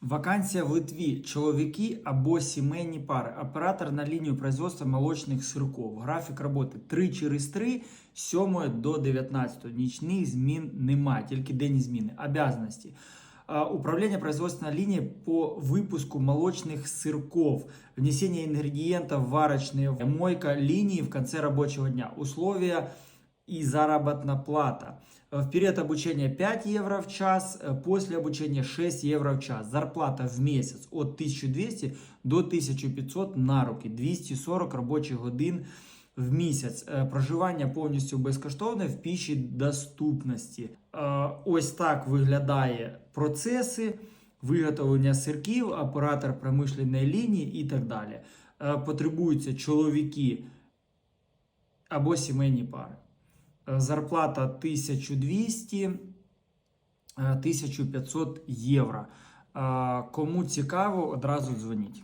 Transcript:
Вакансія в Литві. Чоловіки або сімейні пари. Оператор на лінію производства молочних сирков. Графік роботи 3 через 3, 7 до 19. Нічних змін немає, тільки денні зміни. Обязанности. А, Управление производственной линии по выпуску молочных сырков, внесение ингредиентов в варочные, мойка линии в конце рабочего дня, условия и заработная плата. Э, В период обучения 5 евро в час, э, после обучения 6 евро в час. Зарплата в месяц от 1200 до 1500 на руки, 240 робочих годин в місяць. Е, Проживання повністю безкоштовне в пішій доступності. Ось так виглядає процеси виготовлення сирків, оператор промишленої лінії і так далі. Потребуються чоловіки або сімейні пари. Е, Зарплата 1200 е, 1500 євро. Е, Кому цікаво, одразу дзвоніть.